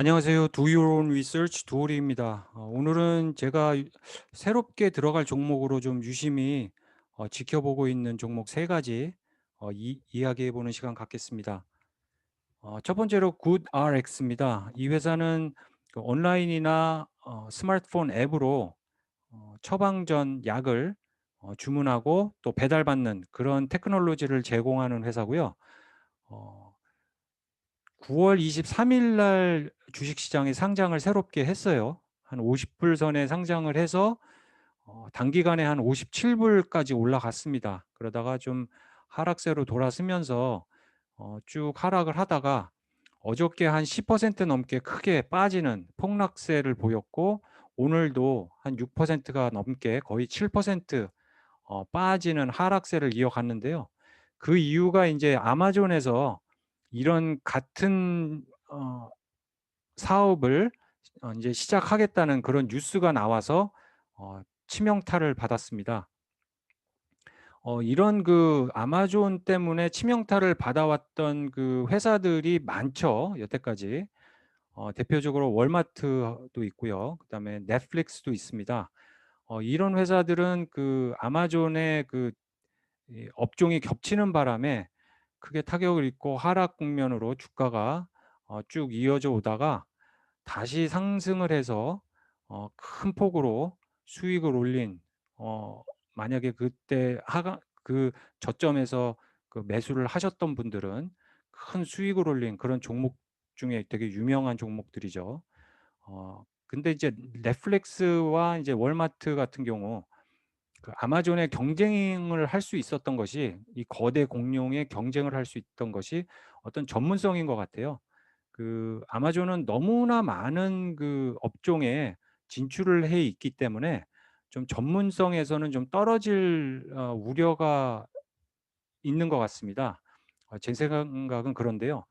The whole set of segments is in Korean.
안녕하세요. Do your own research 도오리입니다. 어, 오늘은 제가 유- 새롭게 들어갈 종목으로 좀 유심히 어, 지켜보고 있는 종목 세 가지 어, 이, 이야기해 보는 시간 갖겠습니다. 어, 첫 번째로 GoodRx입니다. 이 회사는 그 온라인이나 어, 스마트폰 앱으로 어, 처방전 약을 어, 주문하고 또 배달받는 그런 테크놀로지를 제공하는 회사고요. 어, 9월 23일 날 주식시장에 상장을 새롭게 했어요. 한 50불 선에 상장을 해서 어, 단기간에 한 57불까지 올라갔습니다. 그러다가 좀 하락세로 돌아서면서 어, 쭉 하락을 하다가 어저께 한 10% 넘게 크게 빠지는 폭락세를 보였고 오늘도 한 6%가 넘게 거의 7% 어, 빠지는 하락세를 이어갔는데요. 그 이유가 이제 아마존에서 이런 같은 어 사업을 어 인제 시작하겠다는 그런 뉴스가 나와서 어 치명타를 받았습니다. 어 이런 그 아마존 때문에 치명타를 받아왔던 그 회사들이 많죠, 여태까지. 어 대표적으로 월마트도 있고요. 그다음에 넷플릭스도 있습니다. 어 이런 회사들은 그 아마존의 그이 업종이 겹치는 바람에 크게 타격을 입고 하락 국면으로 주가가 어 쭉 이어져 오다가 다시 상승을 해서 어 큰 폭으로 수익을 올린 어 만약에 그때 하강 그 저점에서 그 매수를 하셨던 분들은 큰 수익을 올린 그런 종목 중에 되게 유명한 종목들이죠. 어 근데 이제 넷플릭스와 이제 월마트 같은 경우 그 아마존의 경쟁을 할 수 있었던 것이 이 거대 공룡의 경쟁을 할 수 있던 것이 어떤 전문성인 것 같아요. 그 아마존은 너무나 많은 그 업종에 진출을 해 있기 때문에 좀 전문성에서는 좀 떨어질 어 우려가 있는 것 같습니다. 어 제 생각은 그런데요.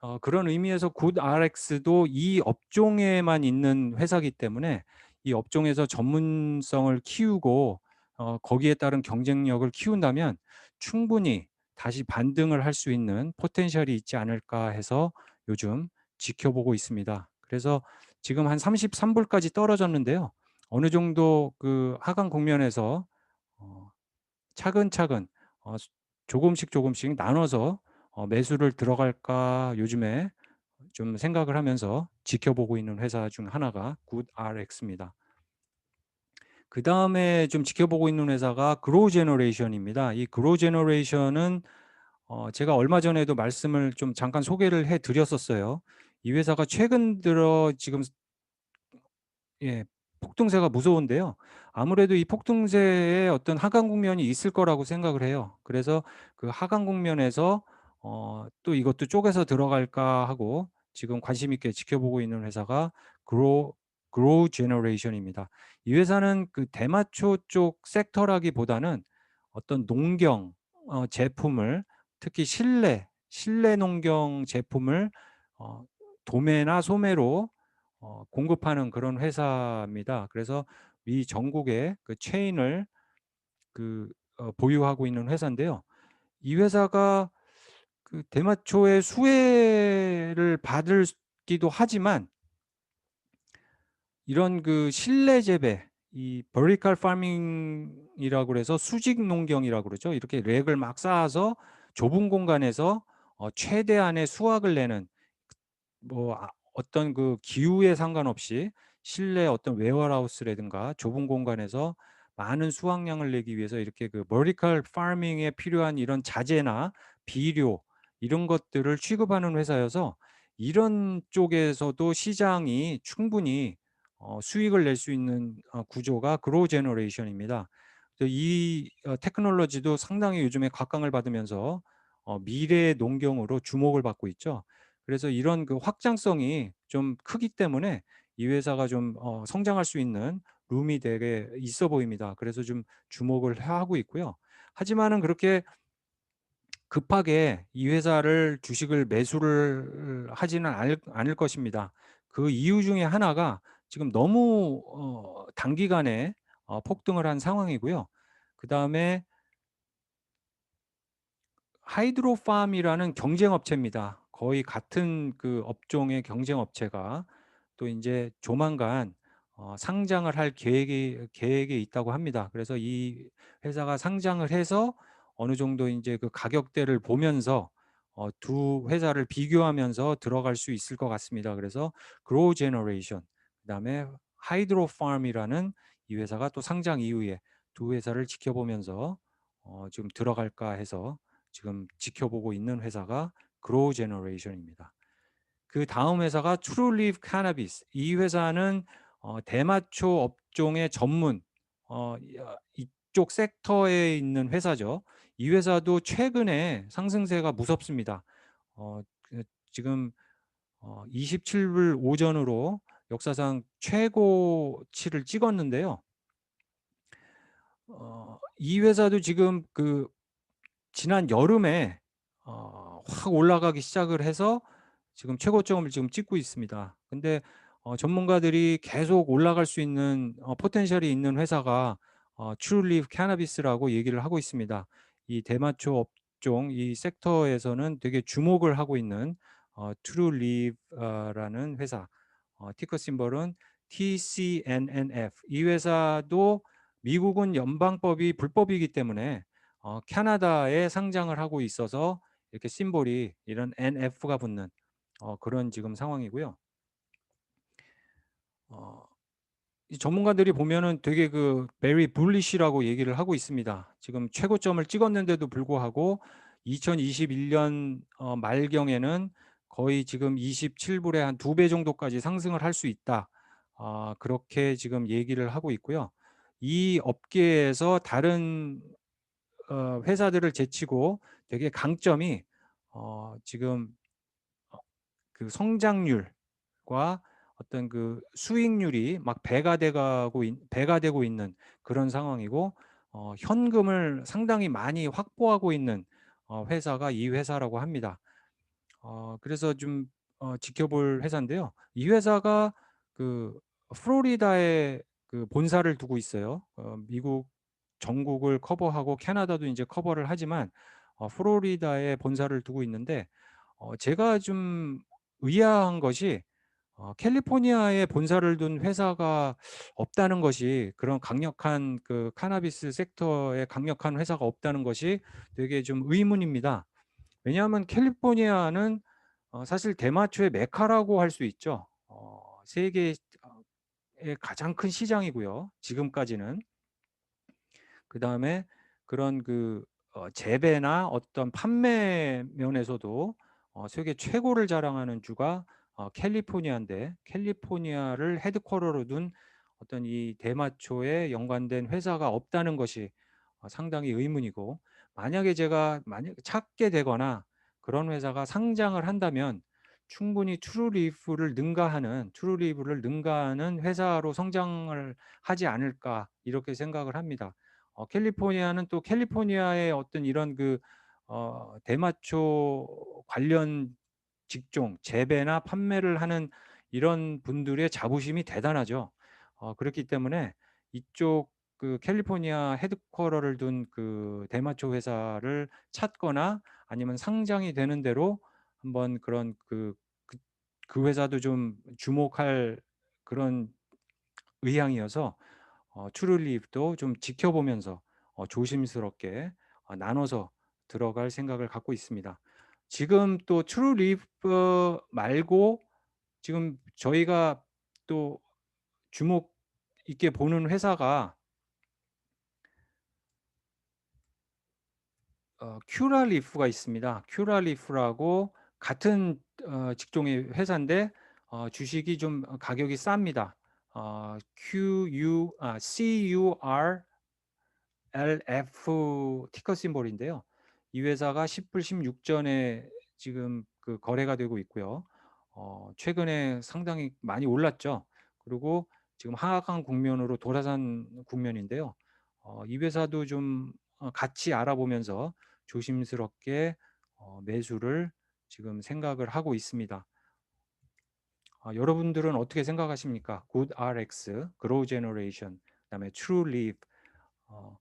어 그런 의미에서 굿RX도 이 업종에만 있는 회사이기 때문에 이 업종에서 전문성을 키우고 어 거기에 따른 경쟁력을 키운다면 충분히 다시 반등을 할 수 있는 포텐셜이 있지 않을까 해서 요즘 지켜보고 있습니다. 그래서 지금 한 33 불까지 떨어졌는데요. 어느 정도 그 하강 국면에서 어 차근차근 어수 조금씩 조금씩 나눠서 어 '매수를 들어갈까.' 요즘에 좀 생각을 하면서 지켜보고 있는 회사 중 하나가 굿RX입니다. 그 다음에 좀 지켜보고 있는 회사가 그로우 제너레이션입니다. 이 그로우 제너레이션은 어 제가 얼마 전에도 말씀을 좀 잠깐 소개를 해 드렸었어요. 이 회사가 최근 들어 지금 예. 폭등세가 무서운데요. 아무래도 이 폭등세에 어떤 하강 국면이 있을 거라고 생각을 해요. 그래서 그 하강 국면에서 어 또 '이것도 쪼개서 들어갈까.' 하고 지금 관심 있게 지켜보고 있는 회사가 그로 그로우 제너레이션입니다. 이 회사는 그 대마초 쪽 섹터라기보다는 어떤 농경 어 제품을 특히 실내, 실내 농경 제품을 어 도매나 소매로 어 공급하는 그런 회사입니다. 그래서 미 전국에 그 체인을 그 어 보유하고 있는 회사인데요. 이 회사가 그 대마초의 수혜를 받을 스 기도 하지만 이런 그 실내 재배 이 vertical farming이라고 그래서 수직 농경이라고 그러죠. 이렇게 랙을 막 쌓아서 좁은 공간에서 어 최대한의 수확을 내는 뭐아 어떤 그 기후에 상관없이 실내 어떤 웨어하우스라든가 좁은 공간에서 많은 수확량을 내기 위해서 이렇게 그 vertical farming에 필요한 이런 자재나 비료 이런 것들을 취급하는 회사여서 이런 쪽에서도 시장이 충분히 어 수익을 낼 수 있는 어 구조가 그로우 제너레이션입니다. 이 어 테크놀로지도 상당히 요즘에 각광을 받으면서 어 미래의 농경으로 주목을 받고 있죠. 그래서 이런 그 확장성이 좀 크기 때문에 이 회사가 좀 어 성장할 수 있는 룸이 되게 있어 보입니다. 그래서 좀 주목을 하고 있고요. 하지만은 그렇게 급하게 이 회사를 주식을 매수를 하지는 않을 것입니다. 그 이유 중에 하나가 지금 너무 어 단기간에 어 폭등을 한 상황이고요. 그 다음에 하이드로팜이라는 경쟁 업체입니다. 거의 같은 그 업종의 경쟁 업체가 또 인제 조만간 어 상장을 할 계획이 계획에 있다고 합니다. 그래서 이 회사가 상장을 해서 어느 정도 인제 그 가격대를 보면서 어 두 회사를 비교하면서 들어갈 수 있을 것 같습니다. 그래서 GrowGeneration 그다음에 하이드로팜이라는 이 회사가 또 상장 이후에 두 회사를 지켜보면서 어 지금 들어갈까 해서 지금 지켜보고 있는 회사가 GrowGeneration입니다. 그 다음 회사가 트루리브 캐너비스 이 회사는 어 대마초 업종의 전문 어야 이쪽 섹터에 있는 회사죠. 이 회사도 최근에 상승세가 무섭습니다. 어그 지금 어 27불 오전으로 역사상 최고치를 찍었는데요. 어 이 회사도 지금 그 지난 여름에 어 확 올라가기 시작을 해서 지금 최고점을 지금 찍고 있습니다. 근데 어 전문가들이 계속 올라갈 수 있는 어 포텐셜이 있는 회사가 어 트루리브 캐너비스라고 얘기를 하고 있습니다. 이 대마초 업종 이 섹터에서는 되게 주목을 하고 있는 어 트루리브 어 라는 회사 어 티cker 심벌은 TCNNF 이 회사도 미국은 연방법이 불법이기 때문에 어 캐나다에 상장을 하고 있어서 이렇게 심볼이 이런 NF가 붙는 어 그런 지금 상황이고요. 어 이 전문가들이 보면은 되게 그 very bullish라고 얘기를 하고 있습니다. 지금 최고점을 찍었는데도 불구하고 2021년 어 말경에는 거의 지금 27불에 한 2배 정도까지 상승을 할 수 있다. 아 그렇게 지금 얘기를 하고 있고요. 이 업계에서 다른 어 회사들을 제치고 되게 강점이 어 지금 어그 성장률과 어떤 그 수익률이 막 배가 돼 가고 있 배가 되고 있는 그런 상황이고 어 현금을 상당히 많이 확보하고 있는 어 회사가 이 회사라고 합니다. 어 그래서 좀 어 지켜볼 회사인데요. 이 회사가 그 플로리다에 그 본사를 두고 있어요. 어 미국 전국을 커버하고 캐나다도 인제 커버를 하지만 어 플로리다에 본사를 두고 있는데 어 제가 좀 의아한 것이 어 캘리포니아에 본사를 둔 회사가 없다는 것이 그런 강력한 그 카나비스 섹터에 강력한 회사가 없다는 것이 되게 좀 의문입니다. 왜냐하면 캘리포니아는 어 사실 대마초의 메카라고 할 수 있죠. 어 세계 어의 가장 큰 시장이고요 지금까지는. 그 다음에 그런 그 어 재배나 어떤 판매 면에서도 어 세계 최고를 자랑하는 주가 어 캘리포니아인데 캘리포니아를 헤드쿼터로 둔 어떤 이 대마초에 연관된 회사가 없다는 것이 어 상당히 의문이고 만약에 제가 만약 찾게 되거나 그런 회사가 상장을 한다면 충분히 트루리프를 능가하는 트루리브를 능가하는 회사로 성장을 하지 않을까 이렇게 생각을 합니다. 어 캘리포니아는 또 캘리포니아의 어떤 이런 그 어 대마초 관련 직종 재배나 판매를 하는 이런 분들의 자부심이 대단하죠. 어 그렇기 때문에 이쪽 그 캘리포니아 헤드쿼터를 둔 그 대마초 회사를 찾거나 아니면 상장이 되는 대로 한번 그런 그 그 그 회사도 좀 주목할 그런 의향이어서 어 트루리브도 좀 지켜보면서 어 조심스럽게 어 나눠서 들어갈 생각을 갖고 있습니다. 지금 또 트루리브 말고 지금 저희가 또 주목 있게 보는 회사가 어 큐라리프가 있습니다. 큐라리프라고 같은 어 직종의 회사인데 어 주식이 좀어 가격이 쌉니다. 어 QU 아 CUR LF 티cker 심볼인데요. 이 회사가 10불 16전에 지금 그 거래가 되고 있고요. 어 최근에 상당히 많이 올랐죠. 그리고 지금 하락한 국면으로 돌아선 국면인데요. 어 이 회사도 좀어 같이 알아보면서 조심스럽게 어 매수를 지금 생각을 하고 있습니다. 아 여러분들은 어떻게 생각하십니까? GoodRx, GrowGeneration 그다음에 TrueLeaf 어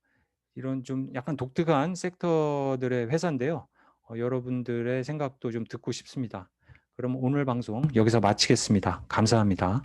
이런 좀 약간 독특한 섹터들의 회사인데요. 어, 여러분들의 생각도 좀 듣고 싶습니다. 그럼 오늘 방송 여기서 마치겠습니다. 감사합니다.